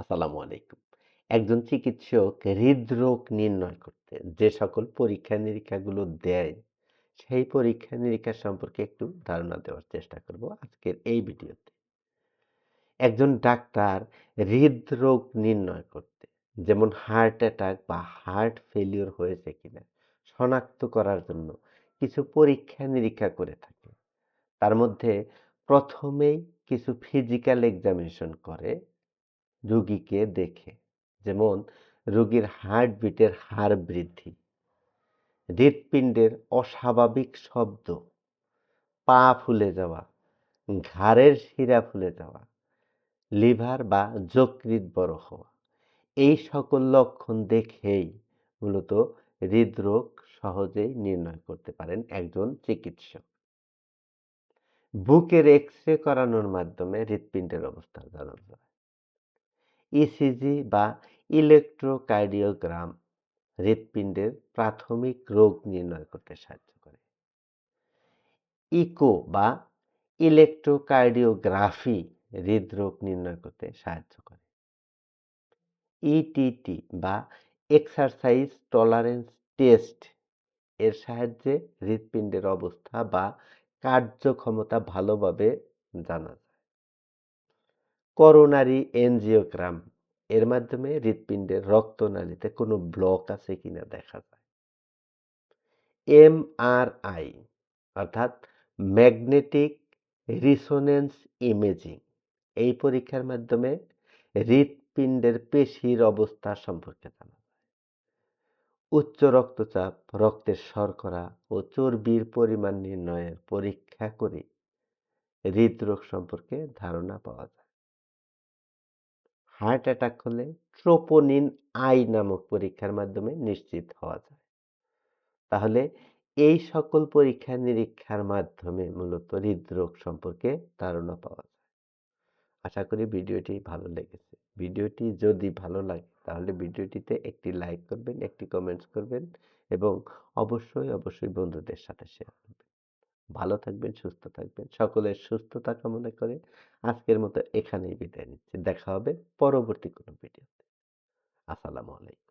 আসসালামু আলাইকুম। একজন চিকিৎসক হৃদরোগ নির্ণয় করতে যে সকল পরীক্ষা-নিরীক্ষাগুলো দেয়, সেই পরীক্ষা-নিরীক্ষা সম্পর্কে একটু ধারণা দেওয়ার চেষ্টা করব আজকের এই ভিডিওতে। একজন ডাক্তার হৃদরোগ নির্ণয় করতে যেমন হার্ট অ্যাটাক বা হার্ট ফেলিওর হয়েছে কিনা শনাক্ত করার জন্য কিছু পরীক্ষা-নিরীক্ষা করে থাকে। তার মধ্যে প্রথমেই কিছু ফিজিক্যাল এক্সামিনেশন করে রুগীকে দেখে। যেমন, রোগীর হার্টবিটের হার বৃদ্ধি, হৃৎপিণ্ডের অস্বাভাবিক শব্দ, পা ফুলে যাওয়া, ঘাড়ের শিরা ফুলে যাওয়া, লিভার বা যকৃৎ বড় হওয়া। এই সকল লক্ষণ দেখেই মূলত হৃদরোগ সহজেই নির্ণয় করতে পারেন একজন চিকিৎসক। বুকের এক্স রে করানোর মাধ্যমে হৃৎপিণ্ডের অবস্থা জানা যায়। ইসিজি বা ইলেকট্রোকার্ডিওগ্রাম হৃৎপিণ্ডের প্রাথমিক রোগ নির্ণয় করতে সাহায্য করে। ইকো বা ইলেকট্রোকার্ডিওগ্রাফি হৃদরোগ নির্ণয় করতে সাহায্য করে। ইটিটি বা এক্সারসাইজ টলারেন্স টেস্ট এর সাহায্যে হৃৎপিণ্ডের অবস্থা বা কার্যক্ষমতা ভালোভাবে জানা যায়। Coronary angiogram. এর মাধ্যমে হৃৎপিণ্ডের রক্তনালীতে কোনো ব্লক আছে কিনা দেখা যায়। এমআরআই, অর্থাৎ ম্যাগনেটিক রিসোনেন্স ইমেজিং, এই পরীক্ষার মাধ্যমে হৃৎপিণ্ডের পেশির অবস্থা সম্পর্কে জানা যায়। উচ্চ রক্তচাপ, রক্তের শর্করা ও চর্বির পরিমাণ নির্ণয়ের পরীক্ষা করে হৃদরোগ সম্পর্কে ধারণা পাওয়া যায়। হার্ট অ্যাটাক হলে ট্রোপোনিন আই নামক পরীক্ষার মাধ্যমে নিশ্চিত হওয়া যায়। তাহলে এই সকল পরীক্ষা নিরীক্ষার মাধ্যমে মূলত হৃদরোগ সম্পর্কে ধারণা পাওয়া যায়। আশা করি ভিডিওটি ভালো লেগেছে। ভিডিওটি যদি ভালো লাগে তাহলে ভিডিওটিতে একটি লাইক করবেন, একটি কমেন্টস করবেন এবং অবশ্যই অবশ্যই বন্ধুদের সাথে শেয়ার করবেন। ভালো থাকবেন, সুস্থ থাকবেন। সকলের সুস্থতা কামনা করে আজকের মতো এখানেই বিদায় নিচ্ছি। দেখা হবে পরবর্তী কোনো ভিডিওতে। আসসালামু আলাইকুম।